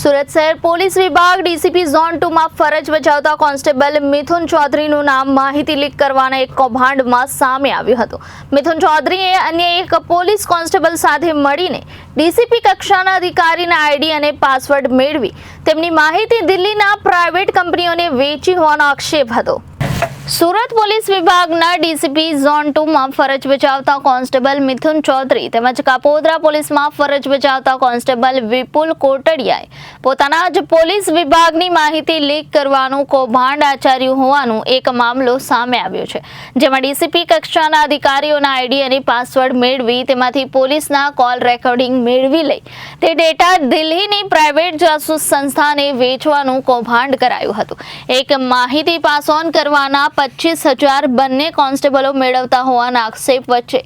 સુરત શહેર પોલીસ વિભાગ DCP zone ટુમાં ફરજ બજાવતા કોન્સ્ટેબલ મિથુન ચૌધરીનું નામ માહિતી લીક કરવાના એક કૌભાંડમાં સામે આવ્યું હતું. મિથુન ચૌધરીએ અન્ય એક પોલીસ કોન્સ્ટેબલ સાથે મળીને ડીસીપી કક્ષાના અધિકારીના આઈડી અને પાસવર્ડ મેળવી તેમની માહિતી દિલ્હીના પ્રાઇવેટ કંપનીઓને વેચી હોવાનો આક્ષેપ હતો. સુરત પોલીસ વિભાગના ડીસીપી ઝોન ટુમાં ફરજ બજાવતા કોન્સ્ટેબલ મિથુન ચૌધરી તેમજ કાપોદરા પોલીસમાં ફરજ બજાવતા કોન્સ્ટેબલ વિપુલ કોટડિયાએ પોતાના જ પોલીસ વિભાગની માહિતી લીક કરવાનું કૌભાંડ આચર્યું હોવાનું એક મામલો સામે આવ્યો છે, જેમાં ડીસીપી કક્ષાના અધિકારીઓના આઈડી અને પાસવર્ડ મેળવી તેમાંથી પોલીસના કોલ રેકોર્ડિંગ મેળવી લઈ તે ડેટા દિલ્હીની પ્રાઇવેટ જાસૂસ સંસ્થાને વેચવાનું કૌભાંડ કરાયું હતું. એક માહિતી પાસ ઓન કરવાના પચીસ હજાર બંને કોન્સ્ટેબલો મેળવતા હોવાના આક્ષેપ વચ્ચે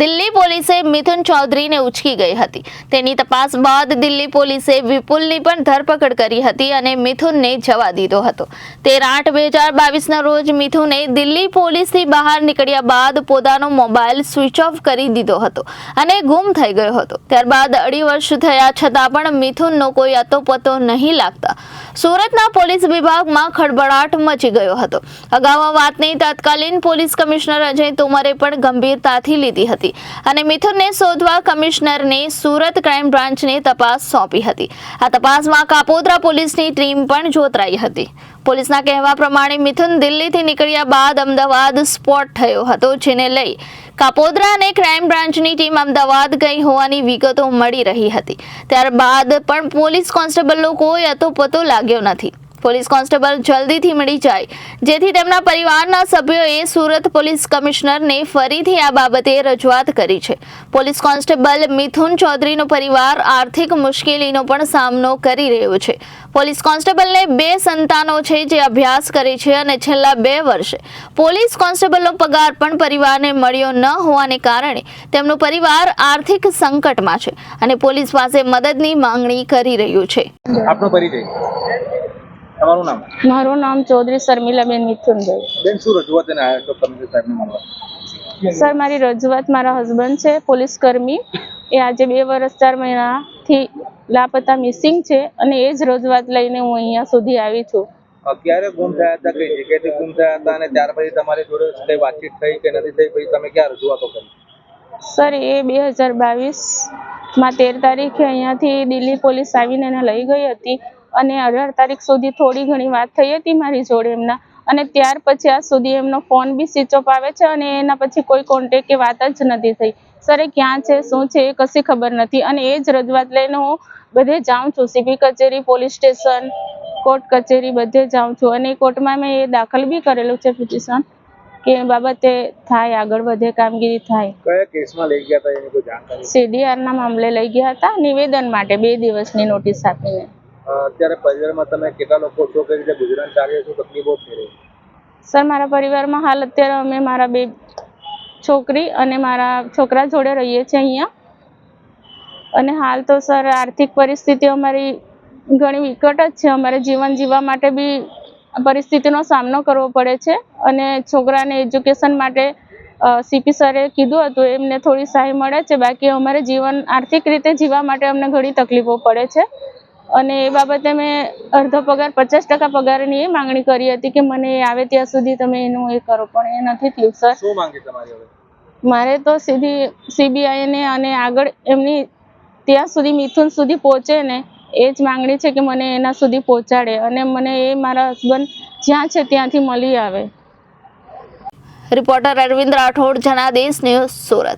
દિલ્હી પોલીસે મિથુન ચૌધરીને ઉચકી ગઈ હતી. તેની તપાસ બાદ દિલ્હી પોલીસે વિપુલની પણ ધરપકડ કરી હતી અને મિથુનને જવા દીધો હતો. તેર આઠ બે હજાર બાવીસના રોજ મિથુને દિલ્હી પોલીસથી બહાર નીકળ્યા બાદ પોતાનો મોબાઈલ સ્વિચ ઓફ કરી દીધો હતો અને ગુમ થઈ ગયો હતો. ત્યારબાદ અઢી વર્ષ થયા છતાં પણ મિથુનનો કોઈ અતોપતો નહીં લાગતા. સુરતના પોલીસ વિભાગમાં ખળબળાટ મચી ગયો હતો. અગાઉ વાતને તત્કાલીન પોલીસ કમિશનર અજય તોમરે પણ ગંભીરતાથી લીધી હતી અને મિથુનને શોધવા કમિશનરને સુરત ક્રાઇમ બ્રાન્ચને તપાસ સોંપી હતી. આ તપાસમાં કાપોદ્રા પોલીસની ટીમ પણ જોતરાઈ હતી. પોલીસના કહેવા પ્રમાણે, મિથુન દિલ્હીથી નીકળ્યા બાદ અમદાવાદ સ્પોટ થયો હતો, જેને લઈ કાપોદ્રા અને ક્રાઇમ બ્રાન્ચની ટીમ અમદાવાદ ગઈ હોવાની વિગતો મળી રહી હતી. ત્યારબાદ પણ પોલીસ કોન્સ્ટેબલનો કોઈ અતોપતો લાગ્યો નથી. પોલીસ કોન્સ્ટેબલ જલ્દીથી મળી જાય. જેથી તેમના પરિવારના સભ્યોએ સુરત પોલીસ કમિશનરને ફરીથી આ બાબતે રજૂઆત કરી છે. પોલીસ કોન્સ્ટેબલ મિથુન ચૌધરીનો પરિવાર આર્થિક મુશ્કેલીનો પણ સામનો કરી રહ્યો છે. પોલીસ કોન્સ્ટેબલને બે સંતાનો છે જે અભ્યાસ કરે છે અને છેલ્લા બે વર્ષે પોલીસ કોન્સ્ટેબલનો પગાર પણ પરિવારને મળ્યો ન હોવાને કારણે તેમનો પરિવાર આર્થિક સંકટમાં છે અને પોલીસ પાસે મદદની માંગણી કરી રહ્યું છે. આપનો પરિચય. તમારું નામ? મારું નામ ચૌધરી શર્મિલાબેન મિથુનભાઈ. બેન શું રજૂઆત એને આવ્યા છો કમિશનર સાહેબને મળવા? સર મારી રજૂઆત મારા હસબન્ડ છે પોલીસ કર્મી. એ આજે બે વર્ષ ચાર મહિનાથી લાપતા મિસિંગ છે અને એ જ રજૂઆત લઈને હું અહીંયા સુધી આવી છું. ક્યારે ગુમ થયા હતા કઈ જગ્યાએથી ગુમ થયા હતા અને ત્યાર પછી તમારી જોડે કઈ વાતચીત થઈ કે નથી થઈ? પછી તમે ક્યાં રજૂઆતો કરી? સર એ બે હજાર બાવીસમાં તેર તારીખે અહીંયાથી દિલ્હી પોલીસ આવીને એને લઈ ગઈ હતી. અને અઢાર તારીખ સુધી થોડી ઘણી વાત થઈ હતી મારી જોડે એમના. અને ત્યાર પછી આજ સુધી એમનો ફોન બી સ્વિચ ઓફ આવે છે અને એના પછી કોઈ કોન્ટેક કે વાત જ નથી થઈ. સર એ ક્યાં છે? શું છે? એ કશી ખબર નથી. અને એ જ રજૂઆત લઈને હું બધે જાઉં છું. સીપી કચેરી પોલીસ સ્ટેશન કોર્ટ કચેરી બધે જાઉં છું. અને એ કોર્ટમાં મેં એ દાખલ બી કરેલું છે પિટિશન કે બાબતે થાય આગળ વધે કામગીરી થાય. કયા કેસમાં લઈ ગયા હતા? એની કોઈ જાણકારી? CDR ના મામલે લઈ ગયા હતા. નિવેદન માટે બે દિવસની નોટિસ આપીને. અત્યારે પરિવારમાં તમે કેટલા લોકો છો? કઈ રીતે ગુજરાન ચાલે છે? તકલીફો થઈ સર, મારા પરિવારમાં હાલ અત્યારે અમે મારા બે છોકરી અને મારા છોકરા જોડે રહીએ છીએ અહીંયા. અને હાલ તો સર, આર્થિક પરિસ્થિતિ અમારી ઘણી વિકટ જ છે. અમારે જીવન જીવવા માટે બી પરિસ્થિતિનો સામનો કરવો પડે છે. અને છોકરાને એજ્યુકેશન માટે સીપી સરે કીધું હતું, એમને થોડી સહાય મળે છે. બાકી અમારે જીવન આર્થિક રીતે જીવવા માટે અમને ઘણી તકલીફો પડે છે. અને એ બાબતે મેં અડધો પગાર પચાસ ટકા પગારની એ માંગણી કરી હતી કે મને એ આવે ત્યાં સુધી તમે એનું એ કરો પણ એ નથી થયું સર. શું માંગી તમારી હવે? મારે તો સીધી સીબીઆઈને અને આગળ એમની ત્યાં સુધી મિથુન સુધી પહોંચે ને એ જ માંગણી છે કે મને એના સુધી પહોંચાડે અને મને એ મારા હસબન્ડ જ્યાં છે ત્યાંથી મળી આવે. Reporter Arvind Rathod Janadesh news Surat.